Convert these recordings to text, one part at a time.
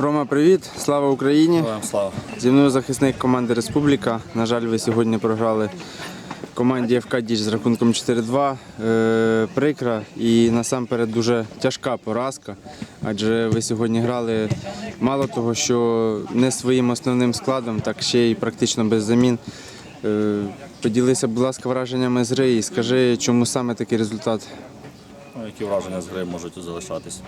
Рома, привіт! Слава Україні! Слава. Зі мною захисник команди Республіка. На жаль, ви сьогодні програли команді ФК Діч з рахунком 4-2. Е, прикра і насамперед дуже тяжка поразка, адже ви сьогодні грали мало того, що не своїм основним складом, так ще й практично без замін. Е, поділися, будь ласка, враженнями з гри і скажи, чому саме такий результат. Ну, які враження з гри можуть залишатись.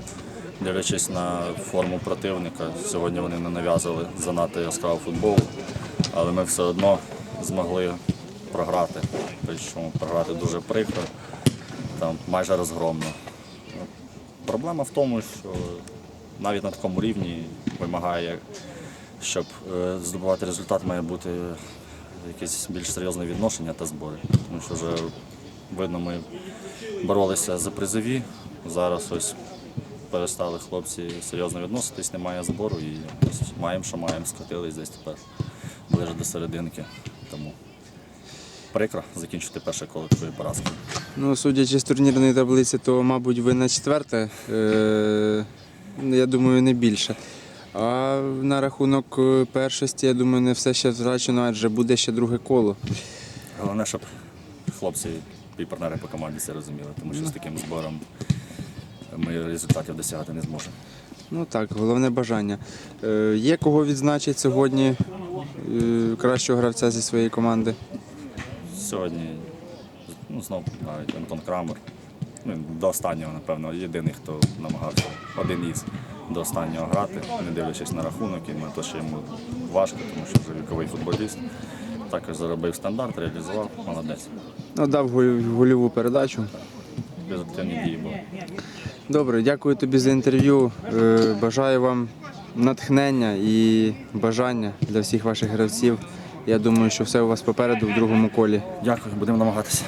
Дивлячись на форму противника, сьогодні вони не нав'язували занадто яскравий футбол, але ми все одно змогли програти. Причому програти дуже прикро, там майже розгромно. Проблема в тому, що навіть на такому рівні вимагає, щоб е, здобувати результат, має бути якесь більш серйозне відношення та збори. Тому що вже видно, ми боролися за призові. Зараз ось перестали хлопці серйозно відноситись, немає збору і ось маємо, що маємо, скотились десь тепер ближе до серединки. Тому прикро закінчити перше коло такої поразки. Ну, судячи з турнірної таблиці, то, мабуть, ви на четверте. Е, я думаю, не більше. А на рахунок е, першості, я думаю, не все ще втрачено, адже буде ще друге коло. Головне, щоб хлопці і партнери по команді це розуміли, тому що з таким збором ми результатів досягати не зможемо. Ну так, головне бажання. Е, є кого відзначити сьогодні е, кращого гравця зі своєї команди? Сьогодні ну, знов навіть Антон Крамер. Ну, Він до останнього, напевно, єдиний, хто намагався один із до останнього грати, не дивлячись на рахунок, і на те, що йому важко, тому що вже віковий футболіст. Також заробив стандарт, реалізував, молодець. Ну, дав голь- гольову передачу. Безактивні дії були. Добре, дякую тобі за інтерв'ю. Е, Бажаю вам натхнення і бажання для всіх ваших гравців. Я думаю, що все у вас попереду в другому колі. Дякую, будемо намагатися.